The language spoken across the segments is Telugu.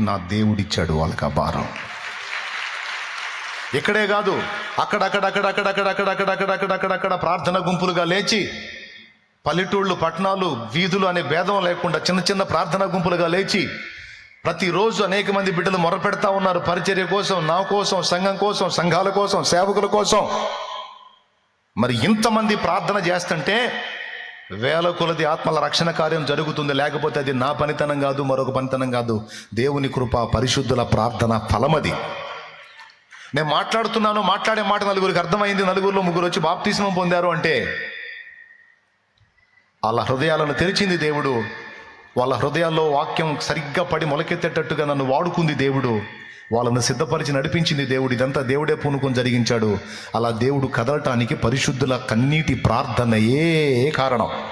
నా దేవుడిచ్చాడు వాళ్ళకి ఆ భారం ఇక్కడే కాదు అక్కడక్కడక్కడక్కడక్కడక్కడక్కడక్కడక్కడక్కడక్కడ ప్రార్థన గుంపులుగా లేచి పల్లెటూళ్ళు పట్టణాలు వీధులు అనే భేదం లేకుండా చిన్న చిన్న ప్రార్థన గుంపులుగా లేచి ప్రతిరోజు అనేక మంది బిడ్డలు మొరపెడతా ఉన్నారు పరిచర్య కోసం నా కోసం సంఘం కోసం సంఘాల కోసం సేవకుల కోసం మరి ఇంతమంది ప్రార్థన చేస్తుంటే వేల కొలది ఆత్మల రక్షణ కార్యం జరుగుతుంది. లేకపోతే అది నా పనితనం కాదు మరొక పనితనం కాదు. దేవుని కృప పరిశుద్ధుల ప్రార్థన ఫలమది నేను మాట్లాడుతున్నాను మాట్లాడే మాట నలుగురికి అర్థమైంది. నలుగురిలో ముగ్గురు వచ్చి బాప్తిస్మం పొందారు అంటే వాళ్ళ హృదయాలను తెరిచింది దేవుడు. వాళ్ళ హృదయాల్లో వాక్యం సరిగ్గా పడి మొలకెత్తేటట్టుగా నన్ను వాడుకుంది దేవుడు. వాళ్ళని సిద్ధపరిచి నడిపించింది దేవుడు. ఇదంతా దేవుడే పూనుకొని జరిగించాడు. అలా దేవుడు కదలటానికి పరిశుద్ధుల కన్నీటి ప్రార్థనయే కారణం.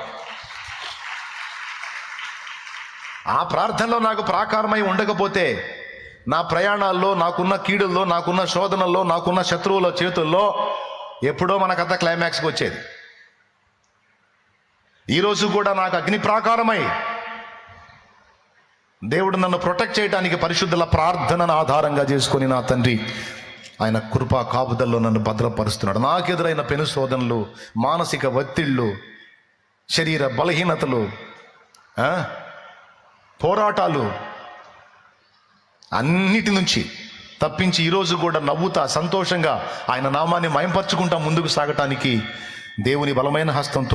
ఆ ప్రార్థనలో నాకు ప్రాకారమై ఉండకపోతే నా ప్రయాణాల్లో నాకున్న కీడుల్లో నాకున్న శోధనల్లో నాకున్న శత్రువుల చేతుల్లో ఎప్పుడో మన కథ క్లైమాక్స్కి వచ్చేది. ఈరోజు కూడా నాకు అగ్ని ప్రాకారమై దేవుడు నన్ను ప్రొటెక్ట్ చేయడానికి పరిశుద్ధుల ప్రార్థనను ఆధారంగా చేసుకొని నా తండ్రి ఆయన కృపా కాపుదల్లో నన్ను భద్రపరుస్తున్నాడు. నాకెదురైన పెను శోధనలు మానసిక ఒత్తిళ్ళు శరీర బలహీనతలు పోరాటాలు అన్నిటి నుంచి తప్పించి ఈరోజు కూడా నవ్వుతా సంతోషంగా ఆయన నామాన్ని మయంపరుచుకుంటా ముందుకు సాగటానికి దేవుని బలమైన హస్తంతో